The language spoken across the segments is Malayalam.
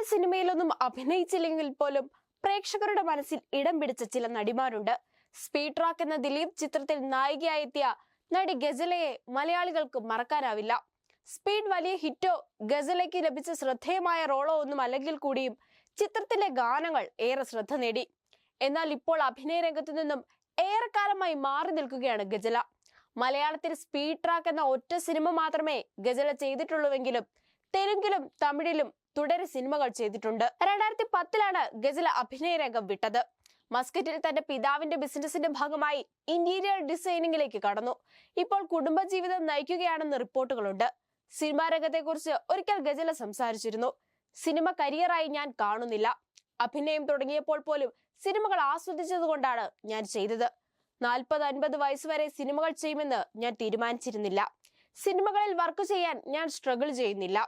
ഒരുപാട് സിനിമയിലൊന്നും അഭിനയിച്ചില്ലെങ്കിൽ പോലും പ്രേക്ഷകരുടെ മനസ്സിൽ ഇടം പിടിച്ച ചില നടിമാരുണ്ട്. സ്പീഡ് ട്രാക്ക് എന്ന ദിലീപ് ചിത്രത്തിൽ നായികയായെത്തിയ നടി ഗസലയെ മലയാളികൾക്ക് മറക്കാനാവില്ല. സ്പീഡ് വലിയ ഹിറ്റോ ഗസലയ്ക്ക് ലഭിച്ച ശ്രദ്ധേയമായ റോളോ ഒന്നും അല്ലെങ്കിൽ കൂടിയും ചിത്രത്തിലെ ഗാനങ്ങൾ ഏറെ ശ്രദ്ധ നേടി. എന്നാൽ ഇപ്പോൾ അഭിനയ രംഗത്തു നിന്നും ഏറെക്കാലമായി മാറി നിൽക്കുകയാണ് ഗജല മലയാളത്തിൽ സ്പീഡ് ട്രാക്ക് എന്ന ഒറ്റ സിനിമ മാത്രമേ ഗജല ചെയ്തിട്ടുള്ളൂവെങ്കിലും തെലുങ്കിലും തമിഴിലും തുടരെ സിനിമകൾ ചെയ്തിട്ടുണ്ട്. രണ്ടായിരത്തി പത്തിലാണ് ഗസല അഭിനയ രംഗം വിട്ടത്. മസ്കറ്റിൽ തന്റെ പിതാവിന്റെ ബിസിനസിന്റെ ഭാഗമായി ഇന്റീരിയർ ഡിസൈനിങ്ങിലേക്ക് കടന്നു. ഇപ്പോൾ കുടുംബജീവിതം നയിക്കുകയാണെന്ന് റിപ്പോർട്ടുകളുണ്ട്. സിനിമാ രംഗത്തെക്കുറിച്ച് ഒരിക്കൽ ഗജല സംസാരിച്ചിരുന്നു. സിനിമ കരിയറായി ഞാൻ കാണുന്നില്ല. അഭിനയം തുടങ്ങിയപ്പോൾ പോലും സിനിമകൾ ആസ്വദിച്ചതുകൊണ്ടാണ് ഞാൻ ചെയ്തത്. നാൽപ്പത് അൻപത് വയസ്സ് വരെ സിനിമകൾ ചെയ്യുമെന്ന് ഞാൻ തീരുമാനിച്ചിരുന്നില്ല. സിനിമകളിൽ വർക്ക് ചെയ്യാൻ ഞാൻ സ്ട്രഗിൾ ചെയ്യുന്നില്ല.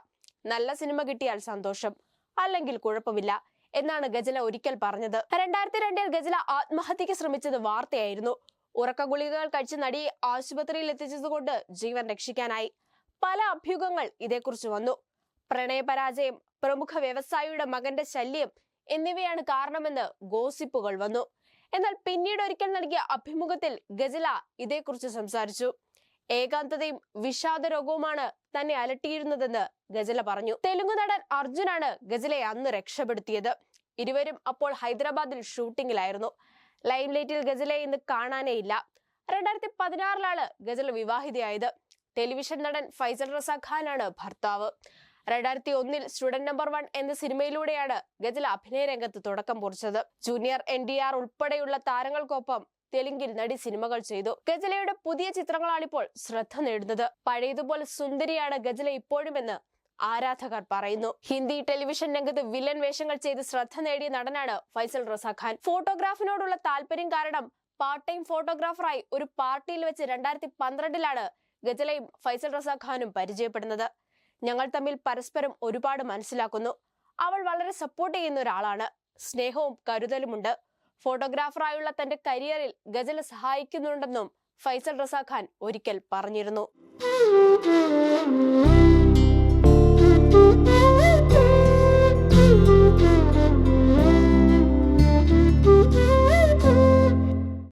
നല്ല സിനിമ കിട്ടിയാൽ സന്തോഷം. അല്ലെങ്കിൽ കുഴപ്പമില്ല എന്നാണ് ഗജല ഒരിക്കൽ പറഞ്ഞത്. രണ്ടായിരത്തി രണ്ടിൽ ഗജല ആത്മഹത്യക്ക് ശ്രമിച്ചത് വാർത്തയായിരുന്നു. ഉറക്ക ഗുളികകൾ കഴിച്ച നടിയെ ആശുപത്രിയിൽ എത്തിച്ചതുകൊണ്ട് ജീവൻ രക്ഷിക്കാനായി. പല അഭ്യൂഹങ്ങൾ ഇതേക്കുറിച്ച് വന്നു. പ്രണയപരാജയം പ്രമുഖ വ്യവസായിയുടെ മകന്റെ ശല്യം എന്നിവയാണ് കാരണമെന്ന് ഗോസിപ്പുകൾ വന്നു. എന്നാൽ പിന്നീട് ഒരിക്കൽ നൽകിയ അഭിമുഖത്തിൽ ഗജല ഇതേക്കുറിച്ച് സംസാരിച്ചു. ഏകാന്തതയും വിഷാദരോഗവുമാണ് തന്നെ അലട്ടിയിരുന്നതെന്ന് ഗസല പറഞ്ഞു. തെലുങ്ക് നടൻ അർജുനാണ് ഗസലയെ അന്ന് രക്ഷപ്പെടുത്തിയത്. ഇരുവരും അപ്പോൾ ഹൈദരാബാദിൽ ഷൂട്ടിങ്ങിലായിരുന്നു. ലൈംലൈറ്റിൽ ഗജലയെ ഇന്ന് കാണാനേ ഇല്ല. രണ്ടായിരത്തി പതിനാറിലാണ് ഗസൽ വിവാഹിതയായത്. ടെലിവിഷൻ നടൻ ഫൈസൽ റസ ഖാനാണ് ഭർത്താവ്. രണ്ടായിരത്തി ഒന്നിൽ സ്റ്റുഡന്റ് നമ്പർ വൺ എന്ന സിനിമയിലൂടെയാണ് ഗജൽ അഭിനയ രംഗത്ത് തുടക്കം കുറിച്ചത്. ജൂനിയർ എൻ ഡി ആർ ഉൾപ്പെടെയുള്ള താരങ്ങൾക്കൊപ്പം തെലുങ്കിൽ നടി സിനിമകൾ ചെയ്തു. ഗജലയുടെ പുതിയ ചിത്രങ്ങളാണിപ്പോൾ ശ്രദ്ധ നേടുന്നത്. പഴയതുപോലെ സുന്ദരിയാണ് ഗജല ഇപ്പോഴുമെന്ന് ആരാധകർ പറയുന്നു. ഹിന്ദി ടെലിവിഷൻ രംഗത്ത് വില്ലൻ വേഷങ്ങൾ ചെയ്ത് ശ്രദ്ധ നേടിയ നടനാണ് ഫൈസൽ റസാഖാൻ. ഫോട്ടോഗ്രാഫിനോടുള്ള താല്പര്യം കാരണം പാർട്ട് ടൈം ഫോട്ടോഗ്രാഫറായി ഒരു പാർട്ടിയിൽ വെച്ച് രണ്ടായിരത്തി പന്ത്രണ്ടിലാണ് ഗജലയും ഫൈസൽ റസാഖാനും പരിചയപ്പെടുന്നത്. ഞങ്ങൾ തമ്മിൽ പരസ്പരം ഒരുപാട് മനസ്സിലാക്കുന്നു. അവൾ വളരെ സപ്പോർട്ട് ചെയ്യുന്ന ഒരാളാണ്. സ്നേഹവും കരുതലുമുണ്ട്. ഫോട്ടോഗ്രാഫറായുള്ള തന്റെ കരിയറിൽ ഗസൽ സഹായിക്കുന്നുണ്ടെന്നും ഫൈസൽ റസാഖാൻ ഒരിക്കൽ പറഞ്ഞിരുന്നു.